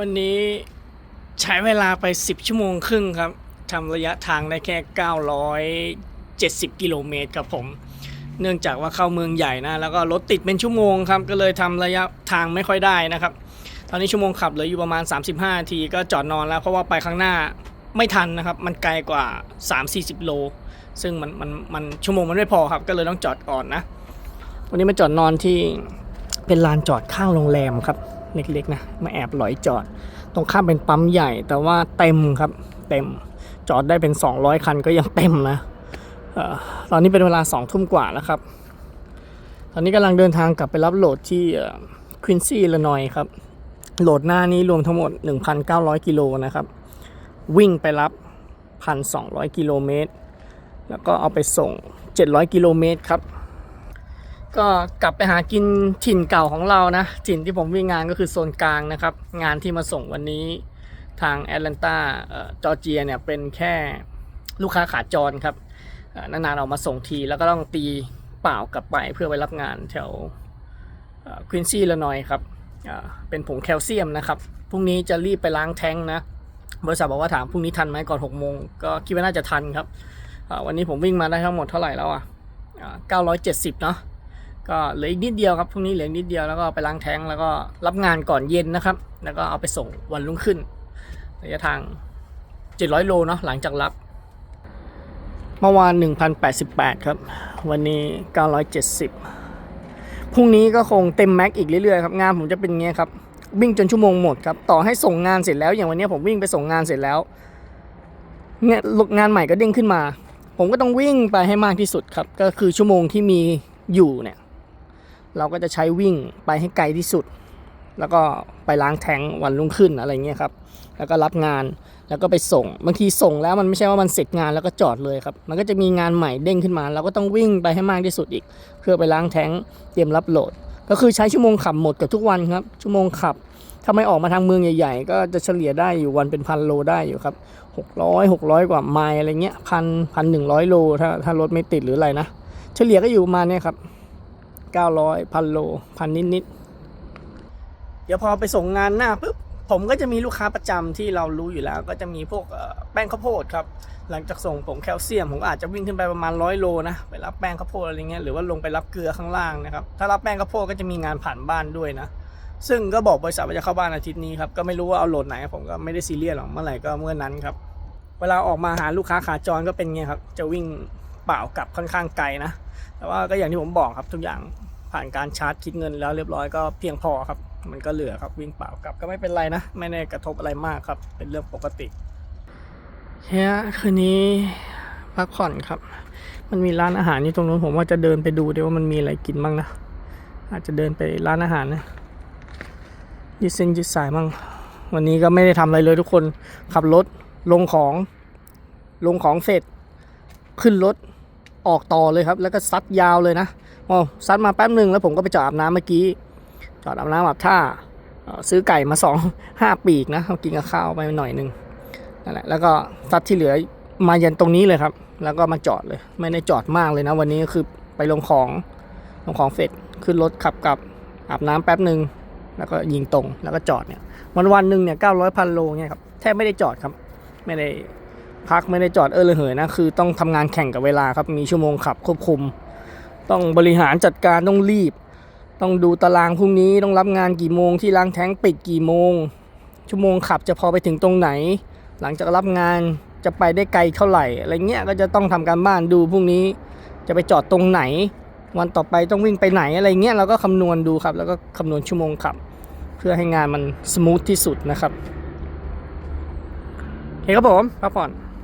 วันนี้ใช้เวลาไป 10 ชั่วโมงครึ่งครับทำระยะทางได้แค่ 970 กิโลเมตรครับผม เนื่องจากว่าเข้าเมืองใหญ่นะ แล้วก็รถติดเป็นชั่วโมงครับ ก็เลยทำระยะทางไม่ค่อยได้นะครับ ตอนนี้ชั่วโมงขับเหลืออยู่ประมาณ 35นาทีก็จอดนอนแล้ว เพราะว่าไปข้างหน้าไม่ทันนะครับ มันไกลกว่า 3-40 โล ซึ่งมันมันมันชั่วโมงมันไม่พอครับ ก็เลยต้องจอดก่อนนะ วันนี้มาจอดนอนที่เป็นลานจอดข้างโรงแรมครับ เล็กๆนะมาแอบหลอยจอด ตรงข้ามเป็นปั๊มใหญ่แต่ว่าเต็มครับ เต็มจอดได้เป็น 200 คันก็ยังเต็มนะออตอนนี้เป็นเวลา2ทุ่มกว่าแล้วครับ ตอนนี้กำลังเดินทางกลับไปรับโหลดที่ควินซี่ละนอยครับ โหลดหน้านี้รวมทั้งหมด 1,900 กิโลนะครับ วิ่งไปรับ 1,200 กิโลเมตร แล้วก็เอาไปส่ง 700 กิโลเมตรครับ ก็กลับไปหากินถิ่นเก่าของเรานะถิ่นที่ผมวิ่งงานก็คือโซนกลางนะครับ งานที่มาส่งวันนี้ทางแอตแลนตาจอร์เจียเนี่ยเป็นแค่ลูกค้าขาจรครับนานๆออกมาส่งทีแล้วก็ต้องตีเปล่ากลับไปเพื่อไปรับงานแถวควินซี่ละนอยครับเป็นผงแคลเซียมนะครับพรุ่งนี้จะรีบไปล้างแท้งนะบริษัทบอกว่าถามพรุ่งนี้ทันไหมก่อน6โมงก็คิดว่าน่าจะทันครับวันนี้ผมวิ่งมาได้ทั้งหมดเท่าไหร่แล้วอะอ่า970 เนาะ ก็เหลืออีกนิดเดียวครับพรุ่งนี้เหลืออีกนิดเดียวแล้วก็ไปล้างแท้งแล้วก็รับงานก่อนเย็นนะครับ แล้วก็เอาไปส่งวันรุ่งขึ้นระยะทาง 700 โลเนาะหลังจากรับ เมื่อวาน 1,088 ครับ วันนี้ 970 พรุ่งนี้ก็คงเต็มแม็กอีกเรื่อยๆครับงานผมจะเป็นอย่างเงี้ยครับ วิ่งจนชั่วโมงหมดครับ ต่อให้ส่งงานเสร็จแล้ว อย่างวันนี้ผมวิ่งไปส่งงานเสร็จแล้วเนี่ยงานใหม่ก็เด้งขึ้นมา ผมก็ต้องวิ่งไปให้มากที่สุดครับ ก็คือชั่วโมงที่มีอยู่เนี่ย เราก็จะใช้วิ่งไปให้ไกลที่สุด แล้วก็ไปล้างแทงวันรุ่งขึ้นอะไรเงี้ยครับ แล้วก็รับงานแล้วก็ไปส่ง บางทีส่งแล้วมันไม่ใช่ว่ามันเสร็จงานแล้วก็จอดเลยครับ มันก็จะมีงานใหม่เด้งขึ้นมา เราก็ต้องวิ่งไปให้มากที่สุดอีก เพื่อไปล้างแทงเตรียมรับโหลด ก็คือใช้ชั่วโมงขับหมดกับทุกวันครับ ชั่วโมงขับ ถ้าไม่ออกมาทางเมืองใหญ่ ๆ ก็จะเฉลี่ยได้อยู่วันเป็นพันโลได้อยู่ครับ600 600 กว่าไมล์อะไรเงี้ยพันพันหนึ่งร้อยโลถ้าถ้ารถไม่ติดหรืออะไรนะ เฉลี่ยก็อยู่ประมาณนี้ครับ 900พันโลพันนิดๆเดี๋ยวพอไปส่งงานหน้าปุ๊บผมก็จะมีลูกค้าประจำที่เรารู้อยู่แล้ว ก็จะมีพวกแป้งข้าวโพดครับ หลังจากส่งผงแคลเซียมผมอาจจะวิ่งขึ้นไปประมาณร้อยโลนะไปรับแป้งข้าวโพดอะไรเงี้ยหรือว่าลงไปรับเกลือข้างล่างนะครับถ้ารับแป้งข้าวโพดก็จะมีงานผ่านบ้านด้วยนะ ซึ่งก็บอกบริษัทว่าจะเข้าบ้านอาทิตย์นี้ครับก็ไม่รู้ว่าเอาโหลดไหนผมก็ไม่ได้ซีเรียสหรอกเมื่อไหร่ก็เมื่อนั้นครับเวลาออกมาหาลูกค้าขาจรก็เป็นไงครับ จะวิ่ง เปล่ากลับค่อนข้างไกลนะ แต่ว่าก็อย่างที่ผมบอกครับทุกอย่างผ่านการชาร์จคิดเงินแล้วเรียบร้อยก็เพียงพอครับ มันก็เหลือครับวิ่งเปล่ากลับก็ไม่เป็นไรนะ ไม่ได้กระทบอะไรมากครับ เป็นเรื่องปกติเฮียคืนนี้พักผ่อนครับ มันมีร้านอาหารอยู่ตรงนู้นผมว่าจะเดินไปดูดีว่ามันมีอะไรกินบ้างนะ อาจจะเดินไปร้านอาหารนะยืดเส้นยืดสายบ้างวันนี้ก็ไม่ได้ทำอะไรเลยทุกคนขับรถลงของลงของเสร็จ ขึ้นรถ ออกต่อเลยครับ แล้วก็ซัดยาวเลยนะอ๋อซัดมาแป๊บหนึ่งแล้วผมก็ไปจอดอาบน้ำเมื่อกี้ จอดอาบน้ำอาบท่าซื้อไก่มาสองห้าปีกนะเอากินกับข้าวไปหน่อยหนึ่งนั่นแหละแล้วก็ซัดที่เหลือมายันตรงนี้เลยครับ แล้วก็มาจอดเลย ไม่ได้จอดมากเลยนะ วันนี้ก็คือไปลงของลงของเสร็จขึ้นรถขับกลับอาบน้ำแป๊บหนึ่งแล้วก็ยิงตรงแล้วก็จอดเนี่ยวันวันหนึ่งเนี่ยเก้าร้อยพันโลเนี่ยครับแทบไม่ได้จอดครับ ไม่ได้ พักไม่ได้จอดเออเลยเหยนะคือต้องทำงานแข่งกับเวลาครับมีชั่วโมงขับควบคุม ต้องบริหารจัดการต้องรีบ ต้องดูตารางพรุ่งนี้ต้องรับงานกี่โมงที่ล้างแท้งปิดกี่โมง ชั่วโมงขับจะพอไปถึงตรงไหน หลังจากรับงานจะไปได้ไกลเท่าไหร่อะไรเงี้ยก็จะต้องทำการบ้านดูพรุ่งนี้จะไปจอดตรงไหน วันต่อไปต้องวิ่งไปไหนอะไรเงี้ยเราก็คำนวณดูครับ แล้วก็คำนวณชั่วโมงขับ เพื่อให้งานมันสมูทที่สุดนะครับโอเคครับผมพักผ่อน